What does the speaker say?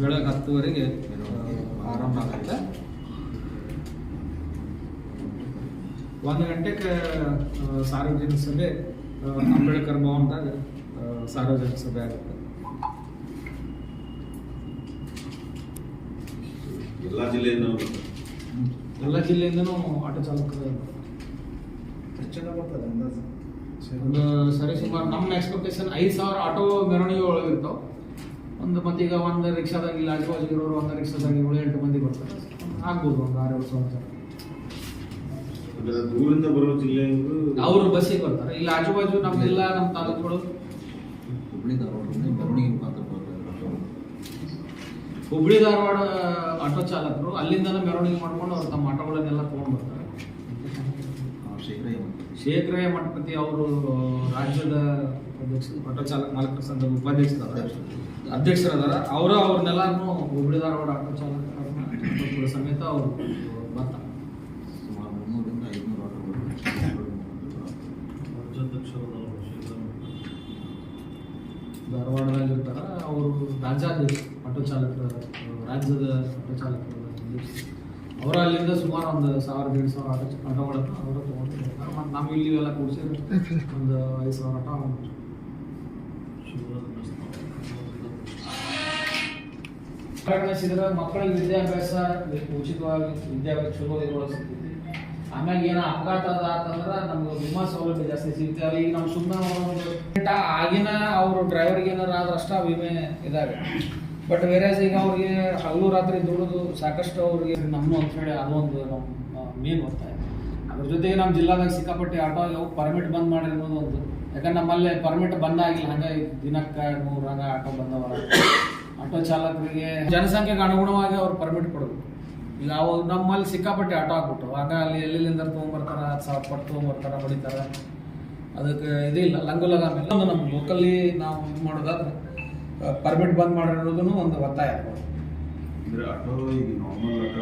ಬೆಳಗ್ಗೆ ಹತ್ತುವರೆಗೆ ಆರಂಭ ಆಗುತ್ತೆ. ಒಂದು ಗಂಟೆಗೆ ಸಾರ್ವಜನಿಕ ಸಭೆ ಅಂಬೇಡ್ಕರ್ ಭವನದಾಗ ಸಾರ್ವಜನಿಕ ಸಭೆ ಆಗುತ್ತೆ. ಎಲ್ಲ ಜಿಲ್ಲೆಯಿಂದ ಎಲ್ಲ ಜಿಲ್ಲೆಯಿಂದನೂ ಆಟೋ ಚಾಲಕರು ಎಷ್ಟು ಜನ ಬರ್ತದೆ ಅಂದಾಜು. ಒಂದು ಸರಿ ಸುಮಾರು ನಮ್ಮ ಎಕ್ಸ್ಪೆಕ್ಟೇಷನ್ ಐದು ಸಾವಿರ ಆಟೋ ಮೆರವಣಿಗೆ ಒಳಗೆ ಒಂದು ಈಗ ಒಂದು ರಿಕ್ಷಾದಾಗ ಇಲ್ಲಿ ಆಜು ಬಾಜು ಇರೋರು ಒಂದು ರಿಕ್ಷಾದಾಗ ಏಳು ಎಂಟು ಮಂದಿ ಬರ್ತಾರೆ. ಆಗ್ಬೋದು ಒಂದು ಆರು ಏಳು ಸಾವಿರ ದೂರಿಂದ ಬರೋ ಜಿಲ್ಲೆ ಅವರು ಬಸ್ಸಿಗೆ ಬರ್ತಾರೆ. ಇಲ್ಲಿ ಆಜು ಬಾಜು ನಮ್ದೆಲ್ಲ ನಮ್ಮ ತಾಲೂಕುಗಳು. ಹುಬ್ಳಿ ಧಾರವಾಡ ಬರವಣಿಗೆ ಹುಬ್ಳಿ ಧಾರವಾಡ ಆಟೋ ಚಾಲಕರು ಅಲ್ಲಿಂದನೇ ಮೆರವಣಿಗೆ ಮಾಡ್ಕೊಂಡು ಅವ್ರು ತಮ್ಮ ಆಟೋಗಳನ್ನೆಲ್ಲ ತೊಗೊಂಡು ಬರ್ತಾರೆ. ಶೇಖರಯ್ಯ ಮಠಪತಿ ಅವರು ರಾಜ್ಯದ ಅಧ್ಯಕ್ಷ ಆಟೋ ಚಾಲಕ ಮಾಲಕರ ಸಂಘದ ಉಪಾಧ್ಯಕ್ಷರಾದ. ಅಧ್ಯಕ್ಷರದಾರ. ಅವರು ಅವ್ರನ್ನೆಲ್ಲಾನು ಹುಬ್ಬಳ್ಳಿ ಧಾರವಾಡ ಆಟೋ ಚಾಲಕ ಸಮೇತ ಅವರು ಬರ್ತಾರೆ ಸುಮಾರು ಮುನ್ನೂರಿಂದ ಐದುನೂರು ಅವರು ರಾಜ್ಯಾಧ್ಯಕ್ಷ ಆಟೋ ಚಾಲಕರ ರಾಜ್ಯದ ಆಟೋ ಚಾಲಕರ ಅಧ್ಯಕ್ಷ ಅವರು ಅಲ್ಲಿಂದ ಸುಮಾರು ಒಂದು ಸಾವಿರ, ಎರಡು ಸಾವಿರ ಆಟ ಆಟೋಗಳನ್ನು ಅವರು ತೊಗೊಂಡು ಬರ್ತಾರೆ ಮತ್ತು ನಾವು ಇಲ್ಲಿ ಎಲ್ಲ ಕೂಡಿಸಿದ್ರೆ ಒಂದು ಐದು ಸಾವಿರ ಆಟ. ಕಡೆಗಣಿಸಿದ್ರೆ ಮಕ್ಕಳಿಗೆ ವಿದ್ಯಾಭ್ಯಾಸ ಉಚಿತವಾಗಿ ವಿದ್ಯಾಭ್ಯಾಸ ಚಲೋ ಇದ್ರೊಳಗೆ ಆಮ್ಯಾಗ ಏನೋ ಅಪಘಾತ ಆತಂದ್ರೆ ನಮ್ಗೆ ವಿಮಾ ಸೌಲಭ್ಯ ಜಾಸ್ತಿ ಅಲ್ಲಿ ಈಗ ನಾವು ಸುಮ್ಮನೆ ಆಗಿನ ಅವರು ಡ್ರೈವರ್ಗೆ ಏನಾರು ಆದ್ರೆ ಅಷ್ಟ ವಿಮೆ ಇದಾವೆ. ಬಟ್ ವೇರೇಸ್ ಈಗ ಅವ್ರಿಗೆ ಹಗಲು ರಾತ್ರಿ ದುಡಿದು ಸಾಕಷ್ಟು ಅವ್ರಿಗೆ ನಮ್ಮನ್ನು ಅಂತ ಹೇಳಿ ಅದೊಂದು ನಮ್ಮ ಮೇನ್ ಒತ್ತಾಯ. ಅದ್ರ ಜೊತೆಗೆ ನಮ್ಮ ಜಿಲ್ಲಾದಾಗ ಸಿಕ್ಕಾಪಟ್ಟೆ ಆಟೋ ಯಾವ ಪರ್ಮಿಟ್ ಬಂದ್ ಮಾಡಿ ಒಂದು. ಯಾಕಂದ್ರೆ ನಮ್ಮಲ್ಲಿ ಪರ್ಮಿಟ್ ಬಂದಾಗಿಲ್ಲ ಹಂಗೆ ದಿನಕ್ಕೆ ನೂರು ಹಂಗೆ ಆಟೋ ಬಂದವರ. ಆಟೋ ಚಾಲಕರಿಗೆ ಜನಸಂಖ್ಯೆಗೆ ಅನುಗುಣವಾಗಿ ಅವ್ರು ಪರ್ಮಿಟ್ ಕೊಡಬೇಕು ಈಗ ಅವು ನಮ್ಮಲ್ಲಿ ಸಿಕ್ಕಾಪಟ್ಟೆ ಆಟೋ ಹಾಕ್ಬಿಟ್ರು ಆಗ ಅಲ್ಲಿ ಎಲ್ಲಿಂದ ತೊಗೊಂಬರ್ತಾರೆ? ಹತ್ತು ಸಾವಿರ ಪಟ್ಟು ತೊಗೊಂಬರ್ತಾರೆ, ಹೊಡಿತಾರೆ. ಅದಕ್ಕೆ ಇದಿಲ್ಲ. ಲಂಗು ಲಗಾಮಿಲ್ಲ ನಮ್ಮ ಲೋಕಲ್ಲಿ ನಾವು ಮಾಡೋದಾದ್ರೆ ಪರ್ಮಿಟ್ ಬಂದ್ ಮಾಡಿರೋದನ್ನು ಒಂದು ಒತ್ತಾಯ ಆಟೋ ಈಗ ನಾರ್ಮಲ್ ಆಟೋ